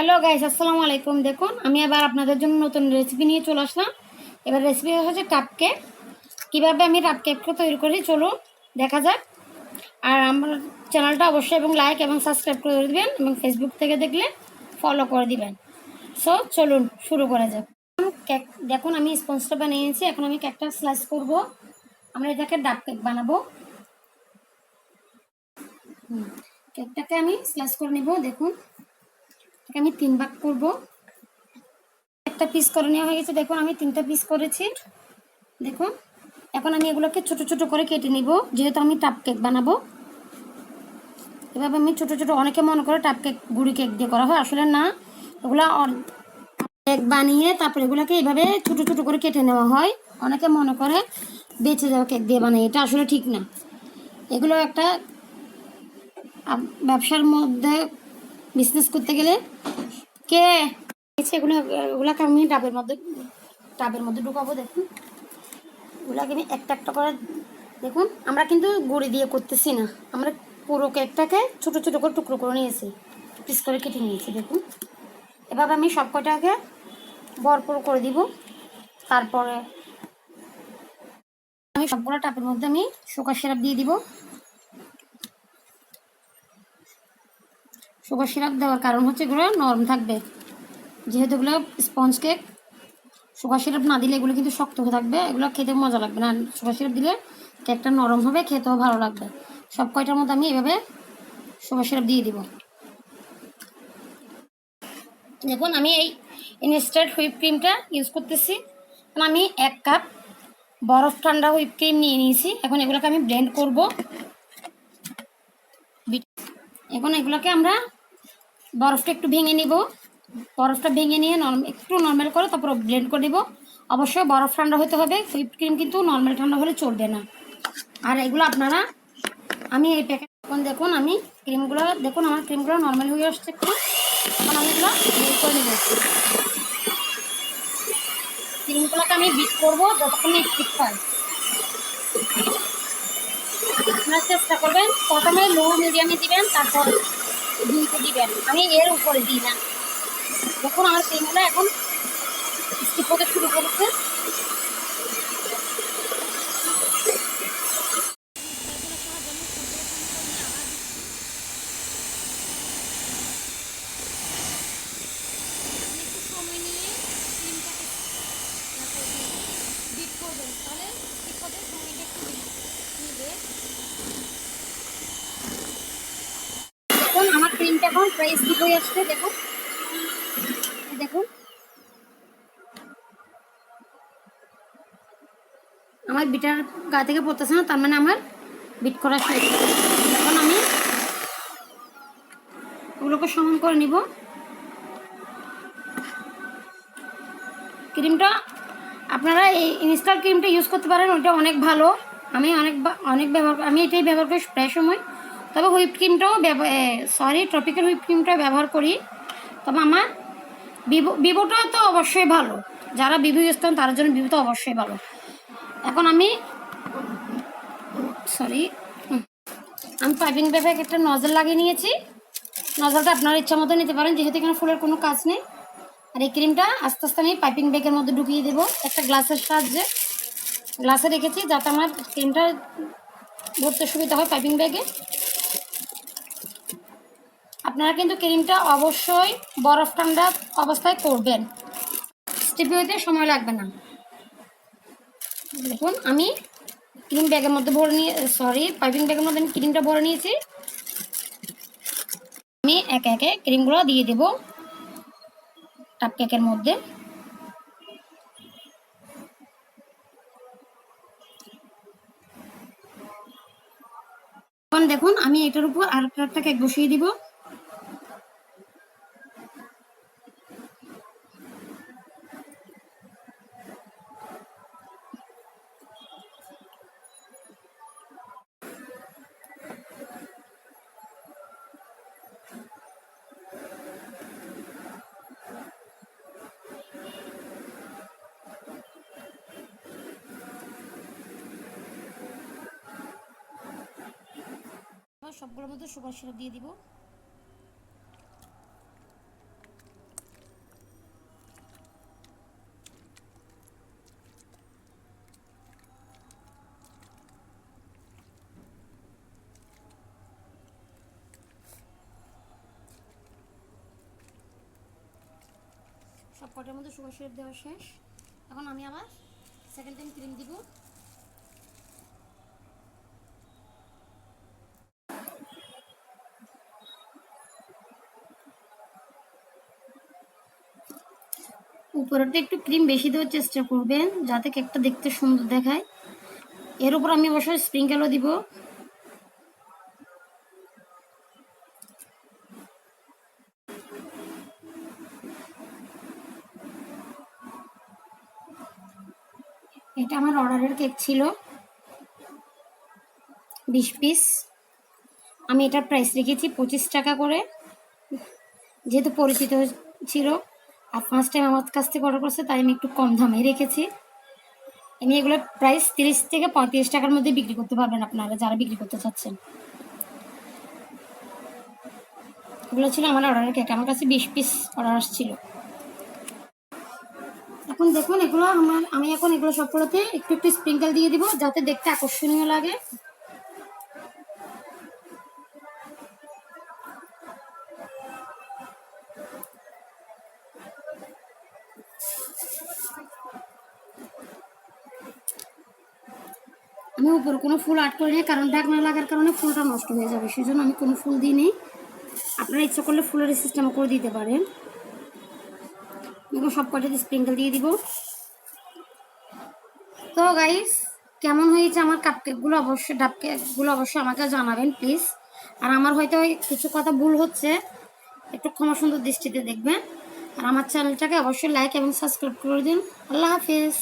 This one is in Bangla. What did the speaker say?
হ্যালো গাইস আসসালামু আলাইকুম। দেখুন, আমি আবার আপনাদের জন্য নতুন রেসিপি নিয়ে চলে আসলাম। এবার রেসিপি হচ্ছে টাপ কেক কীভাবে আমি টাপ কেকটা তৈরি করি, চলুন দেখা যাক। আর আমার চ্যানেলটা অবশ্যই এবং লাইক এবং সাবস্ক্রাইব করে দিবেন এবং ফেসবুক থেকে দেখলে ফলো করে দিবেন। সো চলুন শুরু করা যাক। কেক দেখুন, আমি স্পঞ্জটা বানিয়েছি এখন আমি কেকটা স্লাইস করব। আমরা এটাকে ডাব কেক বানাবো। কেকটাকে আমি স্লাইস করে নেব, দেখুন। আমি তিন ভাগ করব। একটা পিস করে নেওয়া হয়ে গেছে। দেখুন, আমি তিনটা পিস করেছি। দেখুন, এখন আমি এগুলোকে ছোট ছোট করে কেটে নিব। যেহেতু আমি টাপ কেক বানাবো। এভাবে আমি ছোট ছোট, অনেকে মনে করে টাপ কেক গুড়ি কেক দিয়ে করা হয়। আসলে না, এগুলো কেক বানিয়ে তারপরে এগুলোকে এইভাবে ছোট ছোট করে কেটে নেওয়া হয়। অনেকে মনে করে বেঁচে যাওয়া কেক দিয়ে বানাই এটা আসলে ঠিক না। এগুলো একটা ব্যবসার মধ্যে বিজনেস করতে গেলে কে? এগুলো, এগুলাকে আমি ডাবের মধ্যে ডাবের মধ্যে ঢুকাবো, দেখুন। এগুলাকে আমি একটা একটা করে, দেখুন, আমরা কিন্তু গুঁড়ি দিয়ে করতেছি না। আমরা পুরো কেকটাকে ছোটো ছোটো করে টুকরো করে নিয়েছি। পিস করে কেটে নিয়েছি, দেখুন। এভাবে আমি সব কটাকে ভরপুর করে দিব। তারপরে আমি সবগুলো টাপের মধ্যে আমি সুগার সিরাপ দিয়ে দিব। সুগার সিরাপ দেওয়ার কারণ হচ্ছে এগুলো নরম থাকবে। যেহেতু এগুলো স্পঞ্জ কেক সুগার সিরাপ না দিলে এগুলো কিন্তু শক্ত হয়ে থাকবে। এগুলো খেতে মজা লাগবে না। সুগার সিরাপ দিলে কেকটা নরম হবে, খেতেও ভালো লাগবে। সব কয়টার মধ্যে আমি এভাবে সুগার সিরাপ দিয়ে দিব। দেখুন, আমি এই ইনস্ট্যান্ট হুইপ ক্রিমটা ইউজ করতেছি। আমি এক কাপ বরফ ঠান্ডা হুইপ ক্রিম নিয়ে নিয়েছি। এখন এগুলোকে আমি ব্লেন্ড করব। এখন এগুলোকে আমরা বরফটা একটু ভেঙে নিব। বরফটা ভেঙে নিয়ে একটু নর্মাল করে তারপর ব্লেন্ড করে দিব অবশ্যই বরফ ঠান্ডা হতে হবে। হুইপ ক্রিম কিন্তু নর্মাল ঠান্ডা হলে চলবে না। আর এগুলো আপনারা আমি এই প্যাকেট এখন দেখুন, আমি ক্রিমগুলো দেখুন, আমার ক্রিমগুলো নর্মাল হয়ে আসছে একটু। এখন আমি এগুলো বের করে নেব। ক্রিমগুলোকে আমি বিট করব যতক্ষণ স্টিক হয়। আপনারা চেষ্টা করবেন প্রথমে লো মিডিয়ামে দিবেন, তারপর দুইতে দিবেন। আমি এর উপরে দিই না। দেখুন আমার ক্রিমগুলো এখন স্টিপ হতে শুরু করেছে সময় নিয়ে ক্রিমটাকে বিট করবেন তাহলে ঠিক করতে সময়টা একটু নেবে দেখুন আমার ক্রিমটা এখন প্রায় হয়ে আসছে, দেখুন। দেখুন। আমার বিটার গা থেকে পড়তেছে না, তার মানে আমার বিট করা শেষ। এখন আমি ওগুলোকে সমান করে নিব। ক্রিমটা আপনারা এই ইনস্টার ক্রিমটা ইউজ করতে পারেন ওটা অনেক ভালো। আমি অনেক অনেক ব্যবহার আমি এটাই ব্যবহার করি প্রায় সময়। তবে হুইপ ক্রিমটাও সরি ট্রপিক্যাল হুইপ ক্রিমটা ব্যবহার করি। তবে আমার ভিভো ভিভোটা তো অবশ্যই ভালো। যারা ভিভো ইউজ তার জন্য ভিভো তো অবশ্যই ভালো। এখন আমি সরি আমি পাইপিং ব্যাগে একটা নজল লাগিয়ে নিয়েছি। নজলটা আপনার ইচ্ছা মতো নিতে পারেন, যেহেতু এখানে ফুলের কোনো কাজ নেই। আর এই ক্রিমটা আস্তে আস্তে আমি পাইপিং ব্যাগের মধ্যে ঢুকিয়ে দেবো। একটা গ্লাসের সাহায্যে। গ্লাসে রেখেছি, যাতে আমার ক্রিমটা ভরতে সুবিধা হয় পাইপিং ব্যাগে আপনারা কিন্তু ক্রিমটা অবশ্যই বরফ ঠান্ডা অবস্থায় করবেন। স্টিপি হইতে সময় লাগবে না। দেখুন, আমি ক্রিম ব্যাগের মধ্যে ভরে নিয়ে সরি পাইপিং ব্যাগের মধ্যে আমি ক্রিমটা ভরে নিয়েছি। আমি একে একে ক্রিমগুলো দিয়ে দেবো টাপ কেকের মধ্যে। দেখুন, আমি এটার উপর আর একটা কেক বসিয়ে দিব। সবগুলোর মধ্যে সুগার সিরাপ দিয়ে দিব। সব কটার মধ্যে সুগার সিরাপ দেওয়া শেষ। এখন আমি আবার সেকেন্ড টাইম ক্রিম দিব। উপরেটা একটু ক্রিম বেশি দেওয়ার চেষ্টা করবেন, যাতে কেকটা দেখতে সুন্দর দেখায়। এর উপর আমি অবশ্যই স্প্রিঙ্কেলও দিব। এটা আমার অর্ডারের কেক ছিল। বিশ পিস আমি এটার প্রাইস রেখেছি পঁচিশ টাকা করে। যেহেতু পরিচিত ছিল। আর ফার্স্ট টাইম আমার কাছ থেকে অর্ডার করছে, তাই আমি একটু কম দামে রেখেছি। আমি এগুলো প্রাইস তিরিশ থেকে পঁয়ত্রিশ টাকার মধ্যে বিক্রি করতে পারবেন আপনারা, যারা বিক্রি করতে চাচ্ছেন। এগুলো ছিল আমার অর্ডারের কেক আমার কাছে বিশ পিস অর্ডার আসছিল। এখন দেখুন এগুলো আমার, আমি এখন এগুলো সবগুলোতে একটু একটু স্প্রিঙ্কেল দিয়ে দিব, যাতে দেখতে আকর্ষণীয় লাগে। আমি উপরে কোনো ফুল আট করিনি কারণ ঢাকনা লাগার কারণে ফুলটা নষ্ট হয়ে যাবে সেই জন্য আমি কোনো ফুল দিইনি। আপনারা ইচ্ছা করলে ফুলের সিস্টেম করে দিতে পারেন। সব কটাতে স্প্রিঙ্কেল দিয়ে দিব। তো গাইস কেমন হয়েছে আমার কাপ কেকগুলো অবশ্যই ডাব কেকগুলো অবশ্যই আমাকে জানাবেন প্লিজ আর আমার হয়তো কিছু কথা ভুল হচ্ছে, একটু ক্ষমা সুন্দর দৃষ্টিতে দেখবেন। আর আমার চ্যানেলটাকে অবশ্যই লাইক এবং সাবস্ক্রাইব করে দিন। আল্লাহ হাফিজ।